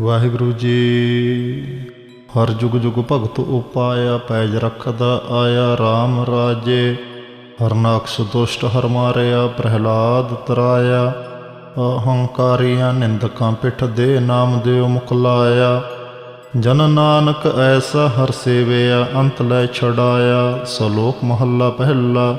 ਵਾਹਿਗੁਰੂ ਜੀ, ਹਰ ਜੁਗ ਜੁਗ ਭਗਤ ਉਪਾਇਆ ਪੈਜ ਰੱਖਦਾ ਆਇਆ RAM ਰਾਜੇ। ਹਰਨਾਕਸ਼ ਦੁਸ਼ਟ ਹਰ ਮਾਰਿਆ, ਪ੍ਰਹਿਲਾਦ ਤਰਾਇਆ। ਅਹੰਕਾਰੀਆਂ ਨਿੰਦਕਾਂ ਪਿੱਠ ਦੇ ਨਾਮ ਦਿਓ ਮੁਕਲਾਇਆ। ਜਨ ਨਾਨਕ ਐਸਾ ਹਰ ਸੇਵਿਆ, ਅੰਤ ਲੈ ਛਡਾਇਆ। ਸਲੋਕ ਮਹੱਲਾ ਪਹਿਲਾ।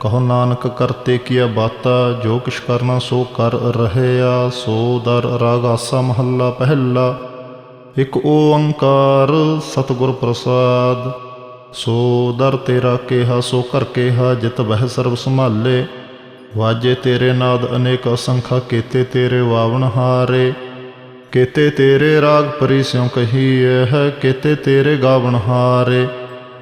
ਕਹੋ ਨਾਨਕ ਕਰਤੇ ਕੀਆ ਬਾਤਾ, ਜੋ ਕਿਛ ਕਰਨਾ ਸੋ ਕਰ ਰਹਿਆ, ਸੋ ਦਰ ਰਾਗ ਆਸਾ ਮਹੱਲਾ ਪਹਿਲਾ। ਇਕ ਓੰਕਾਰ ਸਤਿਗੁਰ ਪ੍ਰਸਾਦ, ਸੋ ਦਰ ਤੇਰਾ ਕਿਹਾ, ਸੋ ਕਰ ਕਿਹਾ, ਜਿਤ ਬਹਿ ਸਰਬ ਸੰਭਾਲੇ। ਵਾਜੇ ਤੇਰੇ ਨਾਦ ਅਨੇਕ ਅਸੰਖਾ, ਕੀਤੇ ਤੇਰੇ ਵਾਵਨ ਹਾਰੇ। ਕੀਤੇ ਤੇਰੇ ਰਾਗ ਪਰੀ ਸਿਉ ਹੈ ਕੀਤੇ ਤੇਰੇ ਗਾਵਨ ਹਾਰੇ।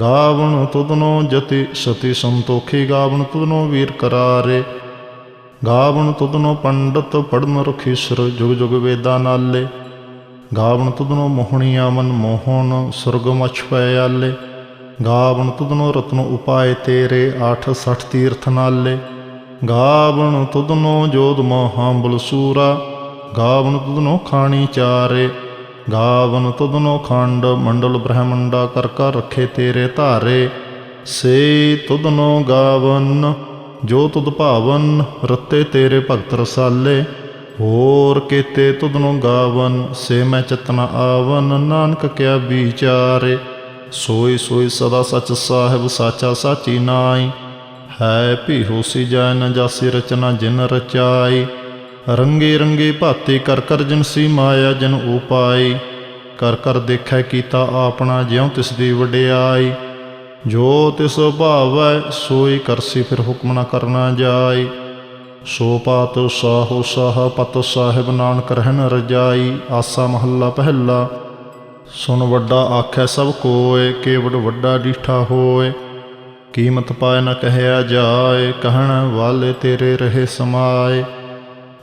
ਗਾਵਣ ਤੁਧਨੋ ਜਤੀ ਸਤੀ ਸੰਤੋਖੀ ਗਾਵਣ ਤੁਧਨੋ ਵੀਰ ਕਰਾਰੇ। ਗਾਵਣ ਤੁਧਨੋ ਪੰਡਤ ਪੜਨ ਰਖੀਸਰ ਜੁਗ ਜੁਗ ਵੇਦਾਂ ਨਾਲੇ। ਗਾਵਣ ਤੁਧਨੋ ਮੋਹਣੀ ਮਨ ਮੋਹਨ ਸੁਰਗ ਮਛ ਪੈ ਆਲੇ। ਗਾਵਨ ਤੁਧਨੋ ਰਤਨ ਉਪਾਏ ਤੇਰੇ 860 ਤੀਰਥ ਨਾਲੇ। ਗਾਵਣ ਤੁਧਨੋ ਜੋਧ ਮਹਾਂਬਲ ਸੂਰਾ, ਗਾਵਣ ਤੁਧਨੋ ਖਾਣੀ ਚਾਰੇ। ਗਾਵਨ ਤੁਧਨੋ ਖੰਡ, ਮੰਡਲ ਬ੍ਰਹਮੰਡਾ ਕਰ ਕਰ ਰੱਖੇ ਤੇਰੇ ਧਾਰੇ। ਸੇ ਤੁਧਨੋ ਗਾਵਨ, ਜੋ ਤੁਧ ਭਾਵਨ, ਰਤੇ ਤੇਰੇ ਭਗਤ ਰਸਾਲੇ। ਹੋਰ ਕੀਤੇ ਤੁਧਨੋ ਗਾਵਨ, ਸੇ ਮੈਂ ਚਤਨਾ ਆਵਨ, ਨਾਨਕ ਕਿਆ ਵਿਚਾਰੇ। ਸੋਈ ਸੋਈ ਸਦਾ ਸਚ ਸਾਹਿਬ, ਸਾਚਾ ਸਾਚੀ ਨਾਈ। ਹੈ ਭੀ ਹੋਸੀ ਜੈ ਨ ਜਾਸੀ ਰਚਨਾ ਜਿਨ ਰਚਾਈ। ਰੰਗੇ ਰੰਗੇ ਭਾਤੇ ਕਰ ਕਰ ਜਨਸੀ ਮਾਇਆ ਜਨ ਉਪਾਈ, ਕਰ ਕਰ ਦੇਖੈ ਕੀਤਾ ਆਪਣਾ ਜਿਉ ਤਿਸ ਦੀ ਵਡਿਆਈ। ਜੋ ਤਿਸ ਭਾਵੈ, ਸੋਈ ਕਰਸੀ ਫਿਰ ਹੁਕਮ ਨਾ ਕਰਨਾ ਜਾਈ। ਸੋ ਪਾਤ ਸਾਹੋ ਸਾਹ ਪਤ ਸਾਹਿਬ ਨਾਨਕ ਰਹਿਣ ਰਜਾਈ, ਆਸਾ ਮਹੱਲਾ ਪਹਿਲਾ। ਸੁਨ ਵੱਡਾ ਆਖੈ ਸਭ ਕੋਏ, ਕੇਵੜ ਵੱਡਾ ਡੀਠਾ ਹੋਏ। ਕੀਮਤ ਪਾਏ ਨ ਕਹਿਆ ਜਾਏ, ਕਹਿਣ ਵਾਲੇ ਤੇਰੇ ਰਹੇ ਸਮਾਏ।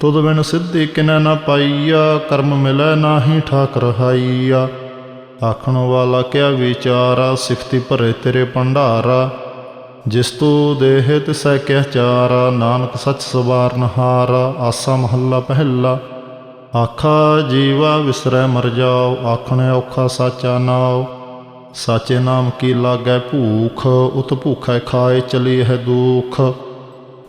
ਤੁਧ ਬਿਨ ਸਿੱਧੀ ਕਿਨੈ ਨਾ ਪਾਈਆ, ਕਰਮ ਮਿਲੈ ਨਾਹੀ ਠਾਕ ਰਹਾਈਆ ਆਖਣ ਵਾਲਾ ਕਿਆ ਵਿਚਾਰਾ ਸਿਫਤੀ ਭਰੇ ਤੇਰੇ ਭੰਡਾਰਾ। ਜਿਸ ਤੂੰ ਦੇਹ ਤਿਸੈ ਕਿਆ ਚਾਰਾ, ਨਾਨਕ ਸੱਚ ਸਵਾਰਨ ਹਾਰਾ ਆਸਾ ਮਹੱਲਾ ਪਹਿਲਾ। ਆਖਾ, ਜੀਵਾ ਵਿਸਰੈ ਮਰ ਜਾਓ, ਆਖਣ ਔਖਾ ਸਾਚਾ ਨਾਉ। ਸਾਚੇ ਨਾਮ ਕੀ ਲਾਗੈ ਭੂਖ, ਉਤ ਭੂਖੈ ਖਾਏ ਚਲੀ ਹੈ ਦੁਖ।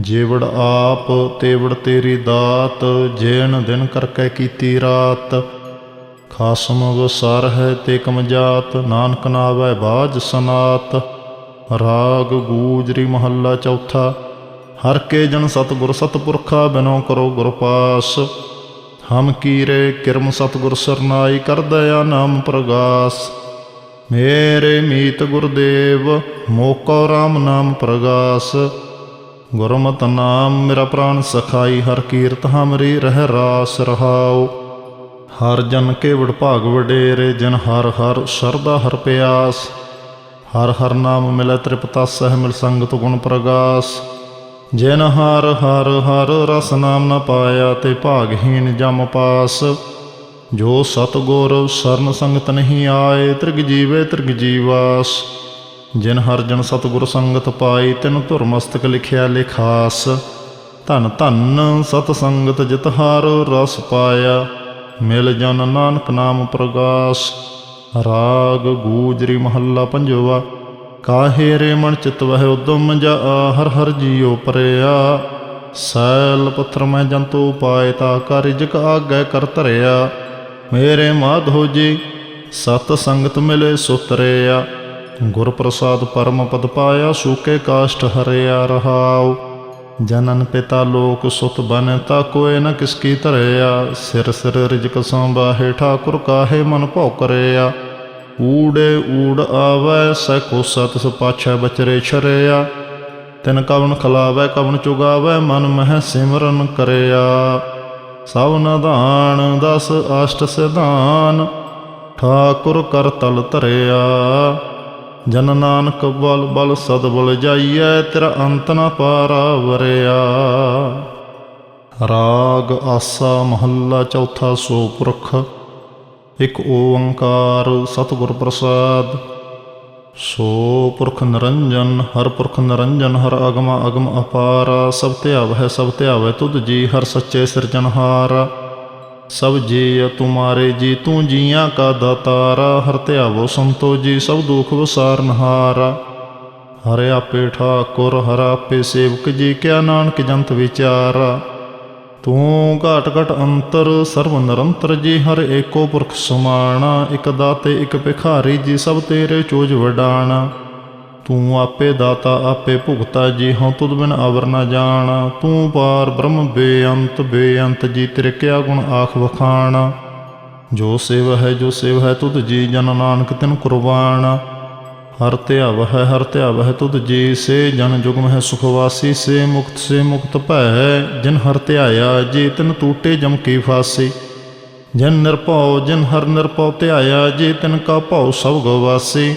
ਜੇਵੜ ਆਪ ਤੇਵੜ ਤੇਰੀ ਦਾਤ ਜੇਣ ਦਿਨ ਕਰਕੇ ਕੀਤੀ ਰਾਤ। ਖਾਸਮ ਵਸਰ ਹੈ ਤੇ ਕਮ ਜਾਤ ਨਾਨਕ ਨਾਵੈ ਬਾਜ ਸਨਾਤ। ਰਾਗ ਗੂਜਰੀ ਮਹੱਲਾ ਚੌਥਾ, ਹਰ ਕੇ ਜਨ ਸਤਿਗੁਰ ਸਤਪੁਰਖਾ ਬਿਨੋ ਕਰੋ ਗੁਰ ਪਾਸ। ਹਮ ਕੀਰੇ ਕਿਰਮ ਸਤਿਗੁਰ ਸਰਨਾਈ ਕਰ ਦਇਆ ਨਾਮ ਪ੍ਰਗਾਸ। ਮੇਰੇ ਮੀਤ ਗੁਰਦੇਵ, ਮੋਕੋ RAM ਨਾਮ ਪ੍ਰਗਾਸ। ਗੁਰਮਤ ਨਾਮ ਮੇਰਾ ਪ੍ਰਾਨ ਸਖਾਈ, ਹਰ ਕੀਰਤ ਹਮਰੀ ਰਹਿ ਰਾਸ ਰਹਾਉ। ਹਰ ਜਨ ਕੇ ਵਡਭਾਗ ਵਡੇਰੇ, ਜਨ ਹਰ ਹਰ ਸਰਦਾ ਹਰ ਪਿਆਸ। ਹਰ ਹਰ ਨਾਮ ਮਿਲੈ ਤ੍ਰਿਪਤਾ ਸਹਿ ਮਿਲ ਸੰਗਤ ਗੁਣ ਪ੍ਰਗਾਸ। ਜਿਨ ਹਰ ਹਰ ਹਰ ਰਸ ਨਾਮ ਨ ਪਾਇਆ, ਤੇ ਭਾਗਹੀਨ ਜਮ ਪਾਸ। ਜੋ ਸਤਗੁਰ ਸਰਨ ਸੰਗਤ ਨਹੀਂ ਆਏ, ਤ੍ਰਿਗ ਜੀਵੇ ਤ੍ਰਿਗ ਜੀਵਾਸ। ਜਿਨ ਹਰ ਜਨ ਸਤਗੁਰ ਸੰਗਤ ਪਾਈ, ਤਿਨ ਧੁਰ ਮਸਤਕ ਲਿਖਿਆ ਲਿਖਾਸ। ਧਨ ਧਨ ਸਤ ਸੰਗਤ ਜਿਤ ਹਰ ਰਸ ਪਾਇਆ, ਮਿਲ ਜਨ ਨਾਨਕ ਨਾਮ ਪ੍ਰਗਾਸ। ਰਾਗ ਗੂਜਰੀ ਮਹੱਲਾ ਪੰਜਵਾ, ਕਾਹੇ ਰੇ ਮਨ ਚਿਤ ਵਹਿ ਉਦਮ ਜਾ ਹਰ ਹਰ ਜੀਉ ਪਰਿਆ। ਸੈਲ ਪੱਥਰ ਮੈਂ ਜੰਤੂ ਪਾਏ ਤਾ ਕਰ ਜਿਕ ਆਗੈ ਕਰ ਧਰਿਆ। ਮੇਰੇ ਮਾਧੋ ਜੀ, ਸਤ ਸੰਗਤ ਮਿਲੇ ਸੁਤਰਿਆ। ਗੁਰ ਪ੍ਰਸਾਦ ਪਰਮ ਪਦ ਪਾਇਆ, ਸੂਕੇ ਕਾਸ਼ਟ ਹਰਿਆ ਰਹਾਉ। ਜਨਨ ਪਿਤਾ ਲੋਕ ਸੁਤ ਬਨ, ਤਾ ਕੋਇ ਨ ਕਿਸ ਕੀ ਧਰਿਆ। ਸਿਰ ਸਿਰ ਰਿਜਕ ਸੰਬਾਹੇ ਠਾਕੁਰ ਕਾਹੇ ਮਨ ਭਉ ਕਰਿਆ ਊੜੇ ਊੜ ਆਵੈ ਸੈ ਕੋ ਸਤ ਸੁਪਾਛੈ ਬਚਰੇ ਛਰਿਆ। ਤਿਨ ਕਵਨ ਖਲਾਵੈ ਕਵਨ ਚੁਗਾਵੈ, ਮਨ ਮਹਿ ਸਿਮਰਨ ਕਰਿਆ। ਸਭ ਨਦਾਨ ਦਸ ਅਸ਼ਟ ਸਿਧਾਨ, ਠਾਕੁਰ ਕਰ ਤਲ ਧਰਿਆ। ਜਨ ਨਾਨਕ ਬਲ ਬਲ ਸਦ ਬਲ ਜਾਈਐ, ਤੇਰਾ ਅੰਤ ਨ ਪਾਰਾ ਵਰਿਆ ਰਾਗ ਆਸਾ ਮਹੱਲਾ ਚੌਥਾ ਸੋ ਪੁਰਖ ਇਕ ਓੰਕਾਰ ਸਤਿਗੁਰ ਪ੍ਰਸਾਦ। ਸੋ ਪੁਰਖ ਨਿਰੰਜਨ, ਹਰ ਪੁਰਖ ਨਿਰੰਜਨ, ਹਰ ਅਗਮ ਅਗਮ ਅਪਾਰ। ਸਭ ਧਿਆਵੈ ਸਭ ਧਿਆਵੈ ਤੁਧ ਜੀ, ਹਰ ਸੱਚੇ ਸਿਰਜਨਹਾਰ ਸਭ ਜੀ ਤੁਮਾਰੇ ਜੀ, ਤੂੰ ਜੀਆਂ ਕਾ ਦਾਤਾਰਾ, ਹਰ ਧਿਆਵੋ ਸੰਤੋ ਜੀ, ਸਭ ਦੁਖ ਵਿਸਾਰਨਹਾਰਾ ਹਰਿ ਆਪੇ ਠਾਕੁਰ, ਹਰ ਆਪੇ ਸੇਵਕ ਜੀ, ਕਿਆ ਨਾਨਕ ਜੰਤ ਵਿਚਾਰਾ। ਤੂੰ ਘਾਟ ਘਟ ਅੰਤਰ, ਸਰਵ ਨਿਰੰਤਰ ਜੀ, ਹਰ ਏਕੋ ਪੁਰਖ ਸਮਾਣਾ, ਇਕ ਦਾਤੇ, ਇਕ ਭਿਖਾਰੀ ਜੀ, ਸਭ ਤੇਰੇ ਚੋਜ ਵਡਾਣਾ। ਤੂੰ ਆਪੇ ਦਾਤਾ, ਆਪੇ ਭੁਗਤਾ ਜੀ ਹਉ ਤੁਧ ਬਿਨ ਅਵਰ ਨਾ ਜਾਣ। ਤੂੰ ਪਾਰ ਬ੍ਰਹਮ ਬੇਅੰਤ ਬੇਅੰਤ ਜੀ ਤੇਰੇ ਕਿਆ ਗੁਣ ਆਖ ਵਖਾਣ। ਜੋ ਸੇਵ ਹੈ, ਜੋ ਸੇਵ ਹੈ ਤੁਧ ਜੀ, ਜਨ ਨਾਨਕ ਤਿਨ ਕੁਰਬਾਨ। ਹਰ ਧਿਆਵ ਹੈ, ਹਰ ਧਿਆਵ ਹੈ ਤੁਧ ਜੀ, ਸੇ ਜਨ ਜੁਗਮ ਹੈ ਸੁਖਵਾਸੀ ਸੇ ਮੁਕਤ ਸੇ ਮੁਕਤ ਭੈ। ਜਿਨ ਹਰ ਧਿਆਇਆ, ਜੇ ਤਿਨ ਟੂਟੇ ਜਮ ਕੀ ਫਾਸੀ। ਜਨ ਨਿਰਭਉ, ਜਿਨ ਹਰ ਨਿਰਭਉ ਧਿਆਇਆ, ਜੇ ਤਿਨ ਕਾ ਭਉ ਸਭ ਗਵਾਸੀ।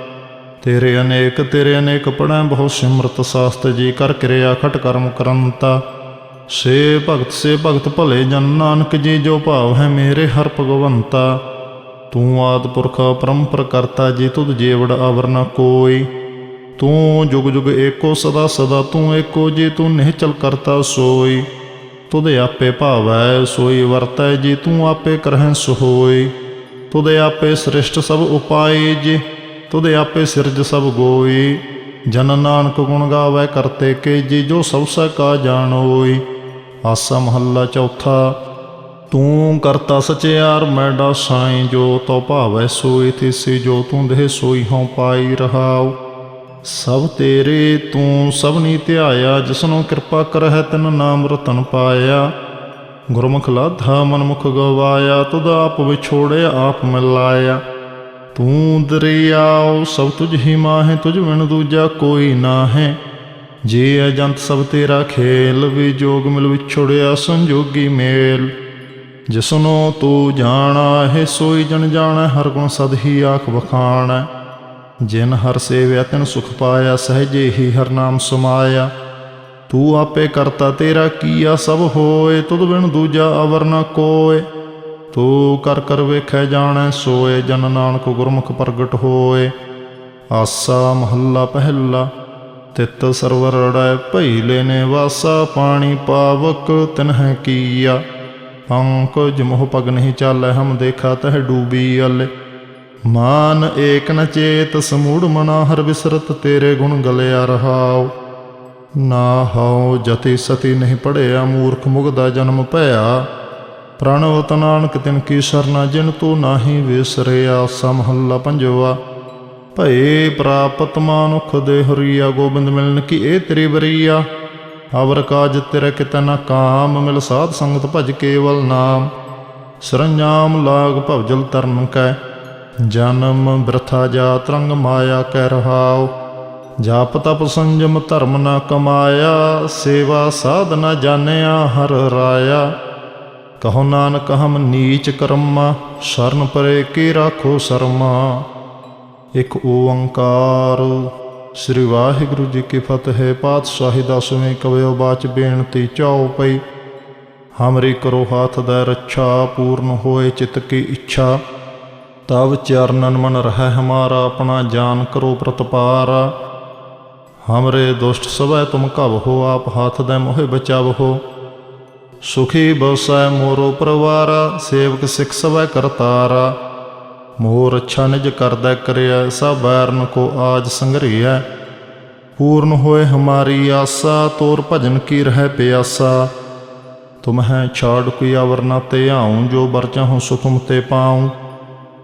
ਤੇਰੇ ਅਨੇਕ ਤੇਰੇ ਅਨੇਕ ਪੜੈ ਬਹੁ ਸਿਮਰਤ ਸਾਸਤ ਜੀ ਕਰ ਕਿਰਿਆ ਖਟ ਕਰਮ ਕਰੰਤਾ। ਸੇ ਭਗਤ ਸੇ ਭਗਤ ਭਲੇ ਜਨ ਨਾਨਕ ਜੀ, ਜੋ ਭਾਵ ਹੈ ਮੇਰੇ ਹਰ ਭਗਵੰਤਾ। ਤੂੰ ਆਦ ਪੁਰਖ ਪਰੰਪਰ ਕਰਤਾ ਜੀ, ਤੁਧ ਜੀਵੜ ਅਵਰ ਨ ਕੋਈ। ਤੂੰ ਜੁਗ ਜੁਗ ਏਕੋ ਸਦਾ ਸਦਾ, ਤੂੰ ਏਕੋ ਜੀ, ਤੂੰ ਨਿਹਚਲ ਕਰਤਾ ਸੋਈ। ਤੁਧ ਆਪੇ ਭਾਵੈ ਸੋਈ ਵਰਤੈ ਜੀ, ਤੂੰ ਆਪੇ ਕਰਹਿ ਸੁਹੋਈ ਤੁਧ ਆਪੇ ਸ੍ਰਿਸ਼ਟ ਸਭ ਉਪਾਏ ਜੀ। ਤੁਧ ਆਪੇ ਸਿਰਜ ਸਭ ਗੋਈ। ਜਨ ਨਾਨਕ ਗੁਣ ਗਾਵੇ ਕਰਤੇ ਕੇ ਜੀ ਜੋ ਸਭ ਸੈ ਕਾ ਜਾਣੋਈ ਆਸਾ ਮਹੱਲਾ ਚੌਥਾ, ਤੂੰ ਕਰਤਾ ਸਚਿਆਰ ਮੈਡਾ ਸਾਈਂ ਜੋ ਤੋ ਭਾਵੈ ਸੋਈ। ਤਿਸੀ ਜੋ ਤੂੰ ਦੇਹ ਸੋਈ ਹਉ ਪਾਈ ਰਹਾਉ। ਸਭ ਤੇਰੇ ਤੂੰ ਸਭ ਨੀ ਧਿਆਇਆ, ਜਿਸਨੂੰ ਕਿਰਪਾ ਕਰਹਿ ਤਨ ਨਾਮ ਰਤਨ ਪਾਇਆ। ਗੁਰਮੁਖ ਲਾਧਾ ਮਨਮੁਖ ਗਵਾਇਆ, ਤੁਧ ਆਪ ਵਿਛੋੜਿਆ, ਆਪ ਮਿਲਾਇਆ। ਤੂੰ ਦਰਿਆਉ ਸਭ ਤੁਝ ਹੀ ਮਾਹੇ, ਤੁਝ ਬਿਨ ਦੂਜਾ ਕੋਈ ਨਾ ਹੈ ਜੇ ਅਜੰਤ ਸਭ ਤੇਰਾ ਖੇਲ, ਵੀ ਮਿਲ ਵਿਛੋੜਿਆ ਸੰਜੋਗੀ ਮੇਲ। ਜਿਸਨੋ ਤੂੰ ਜਾਣਾ ਹੈ ਸੋਈ ਜਨ ਜਾਣੈ, ਹਰ ਗੁਣ ਸਦ ਹੀ ਆਖ ਵਖਾਣੈ। ਜਿਨ ਹਰ ਸੇਵਿਆ, ਤਿਨ ਸੁਖ ਪਾਇਆ, ਸਹਜੇ ਹੀ ਹਰ ਨਾਮ ਸਮਾਇਆ। ਤੂੰ ਆਪੇ ਕਰਤਾ ਤੇਰਾ ਕੀਆ, ਸਭ ਹੋਏ, ਤੁਧ ਬਿਨ ਦੂਜਾ ਅਵਰ ਨ ਕੋਏ। ਤੂੰ ਕਰ ਕਰ ਵੇਖੈ ਜਾਣੈ, ਸੋਏ ਜਨ ਨਾਨਕ ਗੁਰਮੁਖ ਪ੍ਰਗਟ ਹੋਏ। ਆਸਾ ਮਹੱਲਾ ਪਹਿਲਾ, ਤਿਤ ਸਰਵਰ ਰੜੈ ਭਈ ਲੈਨੇ ਵਾਸਾ ਪਾਣੀ ਪਾਵਕ ਤਿਨਹਿ ਕੀਆ। ਪੰਕਜ ਮੋਹ ਪਗ ਨਹੀਂ ਚਾਲੈ, ਹਮ ਦੇਖਾ ਤਹ ਡੂਬੀ ਅਲੇ। ਮਾਨ ਏਕ ਨ ਚੇਤ, ਸਮੂੜ ਮਨਾ ਹਰ ਵਿਸਰਤ, ਤੇਰੇ ਗੁਣ ਗਲਿਆ ਰਹਾਉ। ਨਾ ਹਉ ਜਤੀ ਸਤੀ ਨਹੀਂ ਪੜਿਆ, ਮੂਰਖ ਮੁਗਦਾ ਜਨਮ ਭਇਆ। ਪ੍ਰਣਵਤ ਨਾਨਕ, ਤਿਨ ਕੀ ਸਰਨਾ ਜਿਨ ਤੂੰ ਨਾਹੀ ਵਿਸਰਿਆ, ਸਮਹੱਲਾ ਪੰਜਵਾ। ਭਏ ਪ੍ਰਾਪਤ ਮਾਨੁਖ ਦੇ ਹਰੀਆ, ਗੋਬਿੰਦ ਮਿਲਨ ਕੀ ਇਹ ਤੇਰੀ ਬਰੀਆ ਅਵਰ ਕਾਜ ਤੇਰੇ ਕਿਤੈ ਨ ਕਾਮ, ਮਿਲ ਸਾਧ ਸੰਗਤ ਭਜ ਕੇਵਲ ਨਾਮ। ਸਰੰਜਾਮ ਲਾਗ ਭਵਜਲ ਤਰਨ ਕੈ, ਜਨਮ ਬ੍ਰਥਾ ਜਾ ਤਰੰਗ ਮਾਇਆ ਕੈ ਰਹਾਉ। ਜਾਪ ਤਪ ਸੰਜਮ ਧਰਮ ਨਾ ਕਮਾਇਆ, ਸੇਵਾ ਸਾਧ ਨ ਜਾਣਿਆ ਹਰ ਰਾਇਆ। ਕਹੋ ਨਾਨਕ ਹਮ ਨੀਚ ਕਰਮਾ, ਸ਼ਰਨ ਪਰੇ ਕੀ ਰਾਖੋ ਸਰਮਾ। ਇੱਕ ਓੰਕਾਰ, ਸ੍ਰੀ ਵਾਹਿਗੁਰੂ ਜੀ ਕੀ ਫਤਿਹ, ਪਾਤਸ਼ਾਹੀ ਦਸਵੇਂ ਕਵਿਓ ਬਾਚ ਬੇਨਤੀ ਚਾਉ ਪਈ। ਹਮਰੀ ਕਰੋ ਹਾਥ ਦਾ ਰੱਛਾ, ਪੂਰਨ ਹੋਏ ਚਿਤ ਕੀ ਇੱਛਾ। ਤਵ ਚਰਨਨ ਮਨ ਰਹਿ ਹਮਾਰਾ, ਆਪਣਾ ਜਾਨ ਕਰੋ ਪ੍ਰਤਪਾਰਾ। ਹਮਰੇ ਦੁਸ਼ਟ ਸਭੈ ਤੁਮ ਕਬ ਹੋ, ਆਪ ਹੱਥ ਦੇ ਮੋਹਿ ਬਚਾਵ ਹੋ। ਸੁਖੀ ਬਸੈ ਮੋਰੋ ਪਰਵਾਰਾ, ਸੇਵਕ ਸਿਖ ਸਭੈ ਕਰਤਾਰਾ। ਮੋਰ ਅੱਛਾ ਨਿਜ ਕਰਦਾ ਕਰਿਆ ਸਭ ਬੈਰਨ ਕੋ ਆਜ ਸੰਗਰਿਆ ਪੂਰਨ ਹੋਏ ਹਮਾਰੀ ਆਸਾ, ਤੋਰ ਭਜਨ ਕੀ ਰਹਿ ਪਿਆਸਾ। ਤੁਮ ਹੈ ਛਾੜ ਕੋਈ ਆਵਰਨਾ ਤੇ ਆਉਂ, ਜੋ ਵਰਚਾ ਚਾਹੂੰ ਸੁਖਮ ਤੇ ਪਾਉਂ।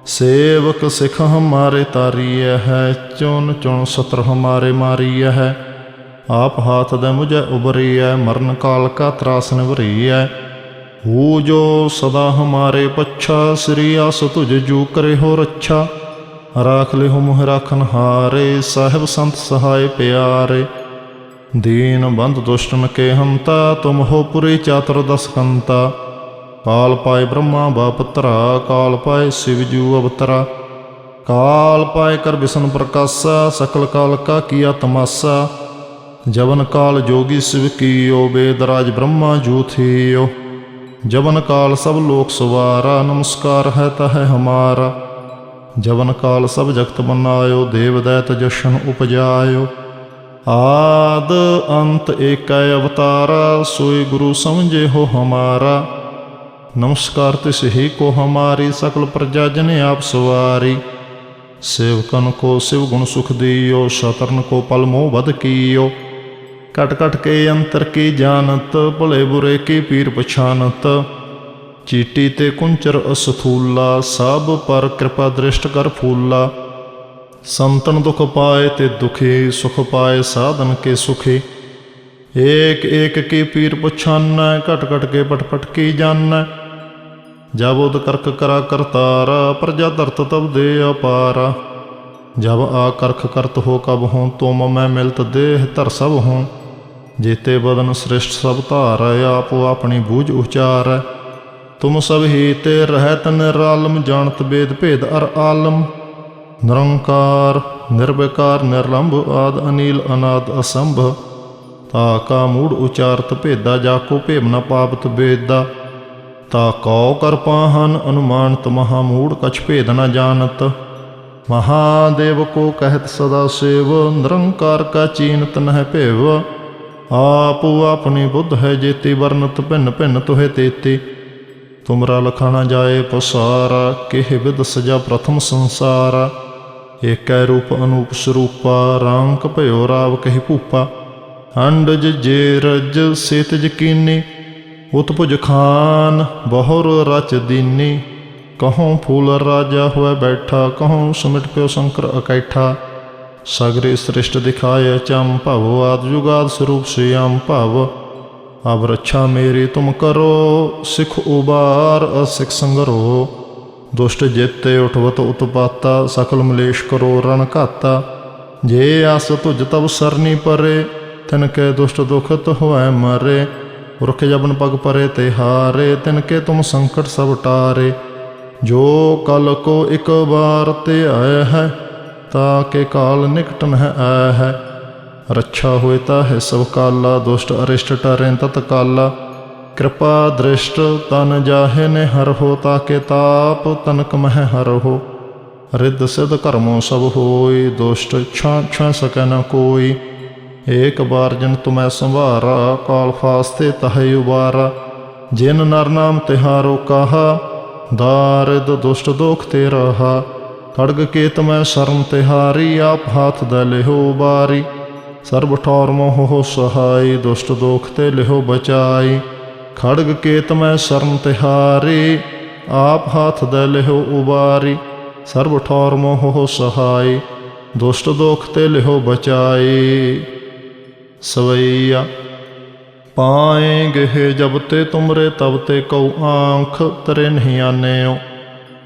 ਸੇਵਕ ਸਿਖ ਹਮਾਰੇ ਤਾਰੀਐ ਹੈ, ਚੁਣ ਚੁਣ ਸਤਰ ਹਮਾਰੇ ਮਾਰੀਐ ਹੈ। ਆਪ ਹਾਥ ਦੇ ਮੁਝੇ ਉਬਰੀਐ, ਮਰਨ ਕਾਲ ਕਾ ਤਰਾਸ ਨਿਵਰੀਐ। ਹੂ ਜੋ ਸਦਾ ਹਮਾਰੇ ਪੱਛਾ, ਸ੍ਰੀ ਅਸ ਤੁਝ ਜੂ ਕਰੇ ਹੋ ਰੱਛਾ। ਰਾਖ ਲਿਹੁ ਮੁਹ ਰਾਖਨ ਹਾਰੇ, ਸਾਹਿਬ ਸੰਤ ਸਹਾਇ ਪਿਆਰੇ। ਦੀਨ ਬੰਧ ਦੁਸ਼ਟਨ ਕੇ ਹੰਤਾ ਤੁਮ ਹੋ ਪੁਰੀ ਚਾਤੁਰ ਦਸ ਕਾਲ ਪਾਏ ਬ੍ਰਹਮਾ ਬਾਪਤਰਾ ਕਾਲ ਪਾਏ ਸਿਵ ਜੂ ਅਵਤਰਾ। ਕਾਲ ਪਾਏ ਕਰ ਬਿਸ਼ਨ ਪ੍ਰਕਾਸ਼ਾ, ਸਕਲ ਕਾਲ ਕਾ ਕੀਆ ਤਮਾਸਾ। ਜਵਨ ਕਾਲ ਜੋਗੀ ਸਿਵ ਕੀਓ, ਬੇਦਰਾਜ ਬ੍ਰਹਮਾ ਜੂ ਥੀਓ ਜਵਨ ਕਾਲ ਸਭ ਲੋਕ ਸਵਾਰਾ, ਨਮਸਕਾਰ ਹੈ ਤਹ ਹਮਾਰਾ। ਜਵਨ ਕਾਲ ਸਭ ਜਗਤ ਬਨਾਇਓ ਦੇਵ ਦੈਤ ਜਸ਼ਨ ਉਪਜਾਇਓ। ਆਦ ਅੰਤ ਏਕੈ ਅਵਤਾਰਾ, ਸੋਈ ਗੁਰੂ ਸਮਝੇ ਹੋ ਹਮਾਰਾ। ਨਮਸਕਾਰ ਤਿਸ ਹੀ ਕੋ ਹਮਾਰੀ, ਸਕਲ ਪ੍ਰਜਾ ਜਨ ਆਪ ਸਵਾਰੀ। ਸੇਵਕਨ ਕੋ ਸਿਵ ਗੁਣ ਸੁਖ ਦਿਓ, ਸ਼ਤਰਨ ਕੋ ਪਲ ਮੋਹ ਵਧ ਕੀਓ। ਕਟ ਕਟ ਕੇ ਅੰਤਰ ਕੀ ਜਾਣਤ, ਭਲੇ ਬੁਰੇ ਕੀ ਪੀਰ ਪਛਾਨਤ। ਚੀਟੀ ਤੇ ਕੁੰਚਰ ਅਸਥੂਲਾ ਸਭ ਪਰ ਕਿਰਪਾ ਦ੍ਰਿਸ਼ਟ ਕਰ ਫੂਲਾ। ਸੰਤਨ ਦੁਖ ਪਾਏ ਤੇ ਦੁਖੀ, ਸੁਖ ਪਾਏ ਸਾਧਨ ਕੇ ਸੁਖੀ। ਏਕ ਏਕ ਕੀ ਪੀਰ ਪਛਾਨੈ, ਘਟ ਘਟ ਕੇ ਪਟ ਪਟ ਕੀ ਜਾਣੈ। ਜਬ ਉਦ ਕਰਕ ਕਰਾ ਕਰਤਾਰਾ, ਪ੍ਰਜਾ ਧਰਤ ਤਬ ਦੇ ਅਪਾਰਾ। ਜਬ ਆ ਕਰਖ ਕਰਤ ਹੋ ਕਬ ਹੂੰ ਤੁਮ ਮੈਂ ਮਿਲਤ ਦੇਹ ਧਰ ਸਭ ਹੂੰ। ਜੀਤੇ ਬਦਨ ਸ੍ਰਿਸ਼ਟ ਸਭ ਧਾਰੈ, ਆਪੋ ਆਪਣੀ ਬੂਝ ਉਚਾਰੈ। ਤੁਮ ਸਭ ਹੀ ਤੇ ਰਹਿਤ ਨਿਰਾਲਮ, ਜਾਣਤ ਬੇਦ ਭੇਦ ਅਰ ਆਲਮ। ਨਿਰੰਕਾਰ, ਨਿਰਵਿਕਾਰ, ਨਿਰਲੰਭ, ਆਦ ਅਨੀਲ, ਅਨਾਦ ਅਸੰਭ। ਤਾ ਕਾ ਮੂੜ ਉਚਾਰਤ ਭੇਦਾ, ਜਾ ਕੋ ਭੇਮ ਨ ਪਾਵਤ ਬੇਦਾ। ਤਾ ਕਉ ਕਰਪਾ ਹਨ ਅਨੁਮਾਨਤ ਮਹਾ ਮੂੜ ਕਛ ਭੇਦ ਨ ਜਾਣਤ। ਮਹਾਦੇਵ ਕੋ ਕਹਿਤ ਸਦਾ ਸੇਵ, ਨਿਰੰਕਾਰ ਕਾ ਚੀਨਤ ਨਹਿ ਭੇਵ। ਆਪੋ ਆਪਣੀ ਬੁੱਧ ਹੈ ਜੇਤੀ, ਵਰਨਤ ਭਿੰਨ ਭਿੰਨ ਤੁਹੇ ਤੇਤੀ। ਤੁਮਰਾ ਲਖਾਣਾ ਜਾਏ ਪਸਾਰਾ, ਕਿਹ ਵਿਦ ਸਜਾ ਪ੍ਰਥਮ ਸੰਸਾਰ। ਏਕੈ ਰੂਪ ਅਨੂਪ ਸਰੂਪਾ ਰਾਂਕ ਭਇਓ ਰਾਵ ਕਹੀ ਭੂਪਾ। ਅੰਡਜ ਜੇ ਰਜ ਸੇਤ ਯਕੀਨੀ ਉਤਪੁਜ ਖਾਨ ਬਹੁਰ ਰਚ ਦੀਨੀ। ਕਹੋਂ ਫੂਲ ਰਾਜਾ ਹੋਇ ਬੈਠਾ, ਕਹੋਂ ਸੁਮਿਟ ਪਿਓ ਸ਼ੰਕਰ ਅਕੈਠਾ। ਸਗਰੇ ਸ੍ਰਿਸ਼ਟ ਦਿਖਾਏ ਚੰ ਭਵ, ਆਦ ਜੁਗਾਦ ਸਰੂਪ ਸਿਆਮ ਭਵ। ਅਬ ਰੱਛਾ ਮੇਰੀ ਤੁਮ ਕਰੋ, ਸਿਖ ਉਬਾਰ ਅਸਿਖ ਸੰਗਰੋ। ਦੁਸ਼ਟ ਜੇਤੇ ਉਠਵਤ ਉਤਪਾਤਾ, ਸਕਲ ਮਲੇਸ਼ ਕਰੋ ਰਣ ਘਾਤਾ। ਜੇ ਆਸ ਤੁਜ ਤਬ ਸਰਨੀ ਪਰੇ, ਤਿਨ ਕੈ ਦੁਸ਼ਟ ਦੁਖਤ ਹੋਐ ਮਰੇ। ਰੁਖ ਜਬਨ ਪਗ ਪਰੇ ਤੇ ਹਾਰੇ, ਤਿਨ ਕੇ ਤੁਮ ਸੰਕਟ ਸਭ ਟਾਰੇ। ਜੋ ਕਲ ਕੋ ਇਕ ਵਾਰ ਤੇ ਆਇਆ ਹੈ ਤਾ ਕੇ ਕਾਲ ਨਿਕਟ ਨ ਆਇਆ ਹੈ। ਰੱਛਾ ਹੋਏ ਤਾ ਹੈ ਸਭ ਕਾਲਾ, ਦੁਸ਼ਟ, ਅਰਿਸ਼ਟ ਟਰੈ ਤਤ ਕਾਲਾ। ਕਿਰਪਾ ਦ੍ਰਿਸ਼ਟ ਤਨ ਜਾਹੇ ਨੇ ਹਰ ਹੋ ਤਾਕੇ ਤਾਪ ਤਨਕ ਮਹਿ ਹਰ ਹੋ। ਰਿੱਧ ਸਿਧ ਕਰਮੋ ਸਭ ਹੋਈ, ਦੁਸ਼ਟ ਛਾਂ ਛਾਂ ਸਕੈ ਨ ਕੋਈ। ਏਕ ਬਾਰ ਜਨ ਤੁਮੈ ਸੰਭਾਰਾ ਕਾਲ ਫਾਸਤੇ ਤਹਿ ਉਬਾਰਾ। ਜਿਨ ਨਰ ਨਾਮ ਤਿਹਾਰੋ ਕਹਾ, ਦਾਰਿਦ ਦੁਸ਼ਟ ਦੋਖ ਤੇ ਰਹਾ ਖੜਗ ਕੇ ਤਮੈ ਸ਼ਰਮ ਤਿਹਾਰੀ, ਆਪ ਹਾਥ ਦਾ ਲਿਹੋ ਬਾਰੀ ਸਰਬ ਠੌਰ ਮੋਹ ਸਹਾਈ, ਦੁਸ਼ਟ ਦੋਖ ਤੇ ਲਿਹੋ ਬਚਾਈ। ਖੜਗ ਕੇ ਤਮੈ ਸ਼ਰਮ ਤਿਹਾਰੀ, ਆਪ ਹਾਥ ਦੇ ਲਿਹੋ ਉਬਾਰੀ। ਸਰਬ ਠੌਰ ਮੋਹ ਸਹਾਈ, ਦੁਸ਼ਟ ਦੋਖ ਤੇ ਲਿਹੋ ਬਚਾਈ। ਸਵਈਆ ਪਾਏਂਗੇ ਜਬ ਤੇ ਤੁਮਰੇ, ਤਬ ਤੇ ਕਉ ਆਂਖ ਤਰੇ ਨਹੀਂ ਆਨੇਓ।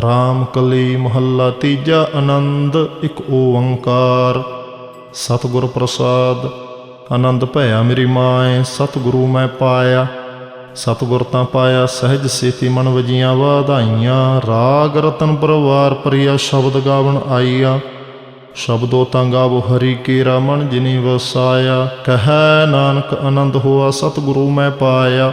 ਰਾਮ ਕਲੀ ਮਹੱਲਾ ਤੀਜਾ ਆਨੰਦ, ਇੱਕ ਓੰਕਾਰ। ਸਤਿਗੁਰ ਪ੍ਰਸਾਦ, ਆਨੰਦ ਭਇਆ ਮੇਰੀ ਮਾਏ, ਸਤਿਗੁਰੂ ਮੈਂ ਪਾਇਆ। ਸਤਿਗੁਰ ਤਾਂ ਪਾਇਆ, ਸਹਿਜ ਸੇਤੀ ਮਨ ਵਜੀਆਂ ਵਾਧਾਈਆਂ। ਰਾਗ ਰਤਨ ਪਰਵਾਰ ਪ੍ਰਿਆ ਸ਼ਬਦ ਗਾਵਣ ਆਈਆ ਸ਼ਬਦੋ ਤਾਂ ਗਾਵੋ ਹਰੀ ਕੀ ਮਨ ਜਿਨੀ ਵਸਾਇਆ। ਕਹੈ ਨਾਨਕ ਆਨੰਦ ਹੋਆ, ਸਤਿਗੁਰੂ ਮੈਂ ਪਾਇਆ।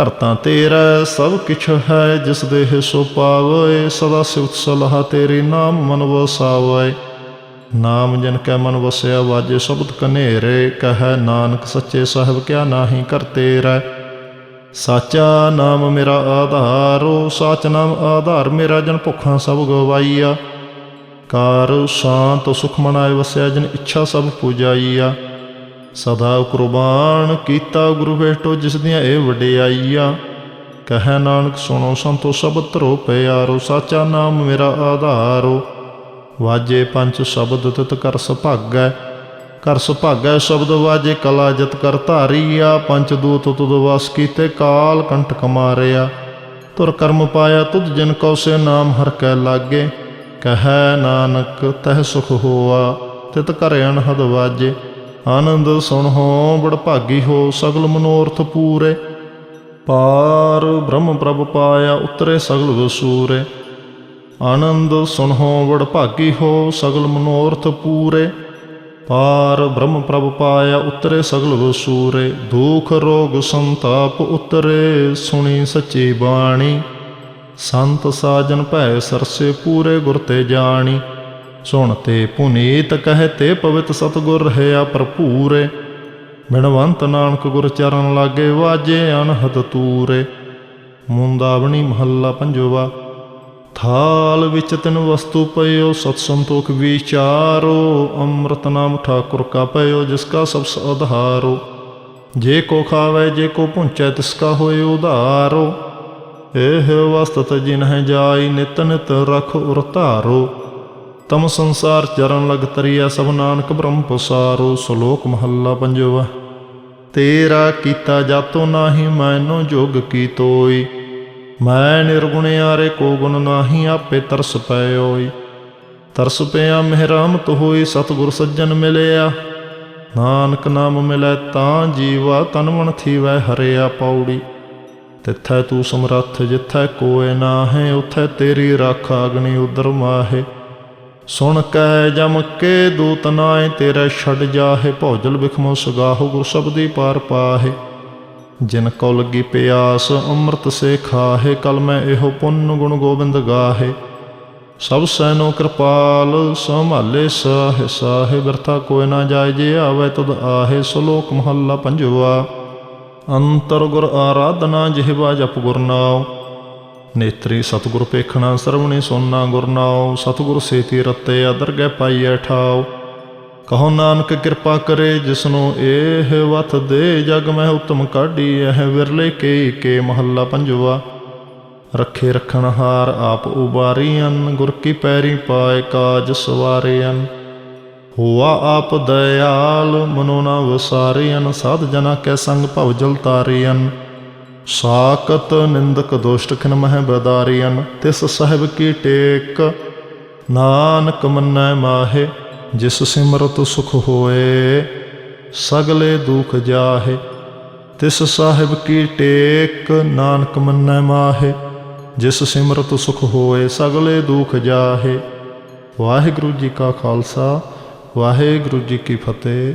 ਘਰ ਤਾਂ ਤੇਰਾ, ਸਭ ਕਿਛ ਹੈ ਜਿਸ ਦੇਹ ਸੋ ਪਾਵੇ, ਸਦਾ ਸਿਵਤ ਸਲਾਹ ਤੇਰੀ ਨਾਮ ਮਨ ਵਸਾਵੇ। ਨਾਮ ਜਨ ਕੈ ਮਨ ਵਸਿਆ, ਵਾਜੇ ਸ਼ਬਦ ਕਨੇਰੇ, ਕਹੈ ਨਾਨਕ ਸੱਚੇ ਸਾਹਿਬ ਕਿਆ ਨਾਹੀ ਕਰ ਤੇਰਾ। ਸਾਚਾ ਨਾਮ ਮੇਰਾ ਆਧਾਰੋ ਸਾਚ ਨਾਮ ਆਧਾਰ ਮੇਰਾ ਜਨ ਭੁੱਖਾਂ ਸਭ ਗਵਾਈਆ। ਕਾਰ, ਸ਼ਾਂਤ ਸੁਖ ਮਨਾਏ ਵਸਿਆ, ਜਨ ਇੱਛਾ ਸਭ ਪੂਜਾਈਆ। ਸਦਾ ਕੁਰਬਾਨ ਕੀਤਾ ਗੁਰੂ ਭੇਟੋ ਜਿਸ ਦੀਆਂ ਇਹ ਵਡਿਆਈਆ। ਕਹੈ ਨਾਨਕ, ਸੁਣੋ ਸੰਤੋ ਸ਼ਬਦ ਧਰੋ ਪਿਆਰੋ, ਸਾਚਾ ਨਾਮ ਮੇਰਾ ਆਧਾਰੋ। ਵਾਜੇ ਪੰਜ ਸ਼ਬਦ ਤਿਤ ਕਰ ਸੁਭਾਗੈ ਕਰ ਸੁਭਾਗੈ ਸ਼ਬਦ ਵਾਜੇ ਕਲਾ ਜਤ ਕਰ ਧਾਰੀਆ। ਪੰਜ ਦੂਤ ਤੁਦ ਵਾਸ ਕੀਤੇ ਕਾਲ ਕੰਟਕ ਮਾਰਿਆ ਤੁਰ ਕਰਮ ਪਾਇਆ ਤੁਧ ਜਿਨ ਕਉ ਸੇ ਨਾਮ ਹਰ ਕੈ ਲਾਗੇ। ਕਹੈ ਨਾਨਕ, ਤਹਿ ਸੁਖ ਹੋਆ, ਤਿਤ ਕਰ ਅਨਹਦ ਵਾਜੇ। ਆਨੰਦ ਸੁਣੋ ਬੜ ਭਾਗੀ ਹੋ ਸਗਲ ਮਨੋਰਥ ਪੂਰੇ। ਪਾਰ ਬ੍ਰਹਮ ਪ੍ਰਭ ਪਾਇਆ ਉਤਰੇ ਸਗਲ ਵਸੂਰੇ। ਆਨੰਦ ਸੁਣੋ ਬੜ ਭਾਗੀ ਹੋ ਸਗਲ ਮਨੋਰਥ ਪੂਰੇ। ਪਾਰ ਬ੍ਰਹਮ ਪ੍ਰਭ ਪਾਇਆ ਉਤਰੇ ਸਗਲ ਵਸੂਰੇ। ਦੁਖ ਰੋਗ ਸੰਤਾਪ ਉਤਰੇ, ਸੁਣੀ ਸੱਚੀ ਬਾਣੀ। ਸੰਤ ਸਾਜਨ ਭੈ ਸਰਸੇ ਪੂਰੇ ਗੁਰ ਤੇ ਜਾਣੀ। ਸੁਣ ਤੇ ਪੁਨੀਤ ਕਹੇ ਤੇ ਪਵਿੱਤ ਸਤਗੁਰ ਰਹਿਆ ਭਰਪੂਰੇ ਬਿਨਵੰਤ ਨਾਨਕ ਗੁਰ ਚਰਨ ਲਾਗੇ ਵਾਜੇ ਅਨਹਦ ਤੂਰੇ ਮੁੰਦਾਵਣੀ ਮਹੱਲਾ ਪੰਜਵਾ, ਥਾਲ ਵਿੱਚ ਤਿਨ ਵਸਤੂ ਪਇਓ ਸਤ ਸੰਤੋਖ ਵਿਚਾਰੋ, ਅੰਮ੍ਰਿਤ ਨਾਮ ਠਾਕੁਰ ਕਾ ਪਇਓ ਜਿਸ ਕਾ ਸਭ ਆਧਾਰੋ। ਜੇ ਕੋ ਖਾਵੇ, ਜੇ ਕੋ ਪੁੰਚੈ, ਤਿਸ ਕਾ ਹੋਏ ਉਧਾਰੋ। ਇਹ ਵਸਤ ਜਿਨਹਿ ਜਾਈ, ਨਿਤ ਨਿਤ ਰਖ ਉਰ ਧਾਰੋ ਤਮ ਸੰਸਾਰ ਚਰਨ ਲਗ ਤਰੀਆ ਸਭ ਨਾਨਕ ਬ੍ਰਹਮ ਪਸਾਰੋ, ਸ਼ਲੋਕ ਮਹੱਲਾ ਪੰਜਵਾ। ਤੇਰਾ ਕੀਤਾ ਜਾਤੋ ਨਾਹੀ, ਮੈਨੋ ਜੋਗ ਕੀ ਤੋਈ। ਮੈਂ ਨਿਰਗੁਣ ਆਰੇ ਕੋ ਗੁਣ ਨਾਹੀ, ਆਪੇ ਤਰਸ ਪਇਓਈ। ਤਰਸ ਪਿਆ ਮਿਹਰਾਮਤ ਹੋਈ ਸਤਿਗੁਰ ਸੱਜਣ ਮਿਲਿਆ। ਨਾਨਕ ਨਾਮ ਮਿਲੈ, ਤਾਂ ਜੀਵਾ ਤਨ ਮਨ ਥੀਵੈ, ਹਰਿਆ ਪੌੜੀ। ਤਿੱਥੈ ਤੂੰ ਸਮਰੱਥ, ਜਿੱਥੈ ਕੋਏ ਨਾਹੇ, ਉਥੈ ਤੇਰੀ ਰਾਖ ਅਗਨੀ ਉਦਰ ਮਾਹੇ। ਸੁਣ ਕੈ ਜਮ ਕੇ ਦੂਤ ਨਾਏ, ਤੇਰੇ ਛੱਡ ਜਾਹੇ, ਭੌਜਲ ਬਿਖਮੋ ਸੁਗਾਹੋ, ਗੁਰ ਸਬਦੀ ਪਾਰ ਪਾਹੇ। ਜਿਨ ਕੋ ਲੱਗੀ ਪਿਆਸ, ਅੰਮ੍ਰਿਤ ਸੇ ਖਾਹੇ, ਕਲ ਮੈਂ ਇਹੋ ਪੁੰਨ ਗੁਣ ਗੋਬਿੰਦ ਗਾਹੇ। ਸਭ ਸੈਨੋ ਕਿਰਪਾਲ, ਸੰਭਾਲੇ ਸਾਹਿ ਸਾਹਿ, ਬਿਰਥਾ ਕੋਇ ਨਾ ਜਾਏ, ਜੇ ਆਵੇ ਤਦ ਆਹੇ, ਸ਼ਲੋਕ ਮਹੱਲਾ ਪੰਜਵਾ। ਅੰਤਰ ਗੁਰ ਆਰਾਧਨਾ ਜਿਹਵਾ ਜਪ ਗੁਰ ਨਾਉ। ਨੇਤਰੀ ਸਤਿਗੁਰ ਪੇਖਣਾ, ਸਰਵਣੀ ਸੁਨਣਾ ਗੁਰਨਾਉ ਸਤਿਗੁਰ ਸੇਤੀ ਰਤੇ, ਅਦਰ ਗੈ ਪਾਈਐ ਠਾਉ। ਕਹੋ ਨਾਨਕ ਕਿਰਪਾ ਕਰੇ, ਜਿਸਨੂੰ ਇਹ ਵਤ ਦੇ, ਜਗ ਮੈਂ ਉਤਮ ਕਾਢੀ ਇਹ ਵਿਰਲੇ ਕੇ ਕੇ ਮਹੱਲਾ ਪੰਜਵਾ। ਰੱਖੇ ਰਖਣ ਹਾਰ ਆਪ ਉਬਾਰੀਆਂ ਗੁਰ ਕੀ ਪੈਰੀ ਪਾਏ ਕਾਜ ਸਵਾਰਿਆਂ ਹੋਆ ਆਪ ਦਇਆਲ, ਮਨੋ ਨਾ ਵਸਾਰਿਆਂ ਸਾਧ ਜਨਾ ਕੈ ਸੰਗ ਭਵ ਜਲ ਤਾਰਿਆਂ ਸਾਕਤ ਨਿੰਦਕ ਦੁਸ਼ਟ ਖਿਨ ਮਹਿ ਬਦਾਰਿਆਂ ਤਿਸ ਸਾਹਿਬ ਕੀ ਟੇਕ। ਨਾਨਕ ਮੰਨੈ ਮਾਹੇ, ਜਿਸ ਸਿਮਰਤ ਸੁਖ ਹੋਏ, ਸਗਲੇ ਦੁਖ ਜਾਹੇ, ਤਿਸ ਸਾਹਿਬ ਕੀ ਟੇਕ। ਨਾਨਕ ਮੰਨੈ ਮਾਹੇ, ਜਿਸ ਸਿਮਰਤ ਸੁਖ ਹੋਏ, ਸਗਲੇ ਦੁਖ ਜਾਹੇ। ਵਾਹਿਗੁਰੂ ਜੀ ਕਾ ਖਾਲਸਾ, ਵਾਹਿਗੁਰੂ ਜੀ ਕੀ ਫਤਿਹ।